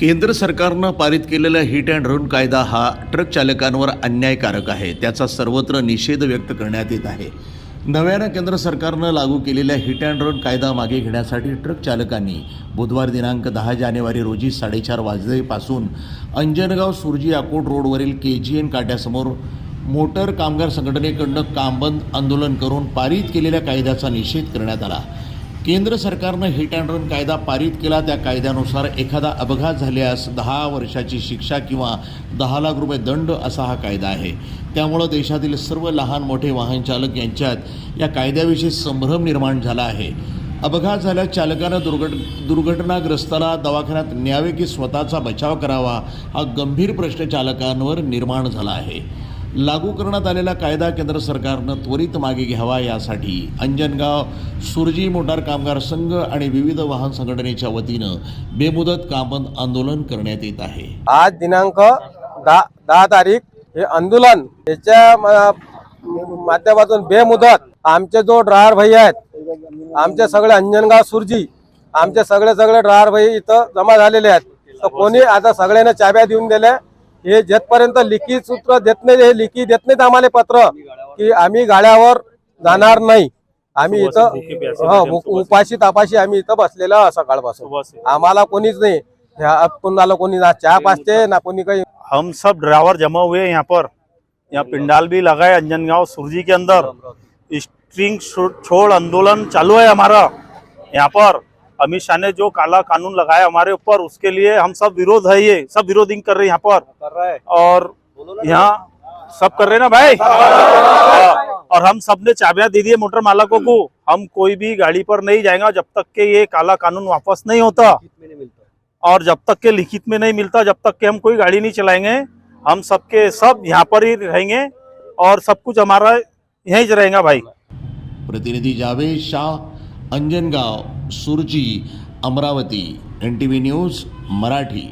केंद्र सरकारनं पारित केलेला हिट अँड रन कायदा हा ट्रक चालकांवर अन्यायकारक आहे. त्याचा सर्वत्र निषेध व्यक्त करण्यात येत आहे. नव्यानं केंद्र सरकारनं लागू केलेल्या हिट अँड रन कायदा मागे घेण्यासाठी ट्रक चालकांनी बुधवार दिनांक दहा जानेवारी रोजी साडेचार वाजलेपासून अंजनगाव सुरजी अकोट रोडवरील के जी एन काट्यासमोर मोटर कामगार संघटनेकडनं कामबंद आंदोलन करून पारित केलेल्या कायद्याचा निषेध करण्यात आला. केंद्र सरकारनं हिट अँड रन कायदा पारित केला. त्या कायद्यानुसार एखादा अपघात झाल्यास दहा वर्षाची शिक्षा किंवा दहा लाख रुपये दंड असा हा कायदा आहे. त्यामुळं देशातील सर्व लहान मोठे वाहन चालक यांच्यात या कायद्याविषयी संभ्रम निर्माण झाला आहे. अपघात झाल्यास चालकानं दुर्घट दुर्घटनाग्रस्ताला दवाखान्यात न्यावे की स्वतःचा बचाव करावा हा गंभीर प्रश्न चालकांवर निर्माण झाला आहे. लागू करण्यात आलेला कायदा केंद्र सरकारनं त्वरित मागे घ्यावा यासाठी अंजनगाव सुरजी मोटार कामगार संघ आणि विविध वाहन संघटनेच्या वतीनं बेमुदत कामबंद आंदोलन करण्यात येत आहे. आज दिनांक दहा दहा तारीख हे आंदोलन याच्या म- माध्यमातून बेमुदत आमचे जो ड्रायव्हर भाई आहेत आमचे सगळे अंजनगाव सुरजी आमचे सगळे सगळे ड्रायव्हर भाई इथं जमा झालेले आहेत. तर कोणी आता सगळ्यांना चाब्या देऊन दिल्या हे जेथपर्यंत लिखित सूत्र देत नाही हे लिखी देत नाहीत आम्हाला पत्र की आम्ही गाड्यावर जाणार नाही. आम्ही इथं हो उपाशी तापाशी आम्ही इथं बसलेलो सकाळपासून. आम्हाला कोणीच नाही. ह्या- कोणाला कोणी ना चहा पाचते ना कोणी काही. हम सब ड्राइवर जमा हुए हैं यहाँ पर। यहाँ पिंडाल भी लगा है अंजनगांव सुरजी के अंदर। स्ट्रिंग छोड़ आंदोलन चालू है हमारा। यहाँ पर। अमित शाह ने जो काला कानून लगाया हमारे ऊपर उसके लिए हम सब विरोध है ये सब विरोधिंग कर रहे हैं यहाँ पर। और यहाँ सब कर रहे हैं ना भाई? हाँ, और हम सबने चाबियाँ दे दी है मोटर मालकों को। हम कोई भी गाड़ी पर नहीं जाएगा जब तक के ये काला कानून वापस नहीं होता। और जब तक के लिखित में नहीं मिलता जब तक के हम कोई गाड़ी नहीं चलाएँगे हम सबके सब यहाँ पर ही रहेंगे। और सब कुछ हमारा यहीं रहेगा भाई। प्रतिनिधि Javed Shah Anjangaon Surji Amravati N T V news Marathi.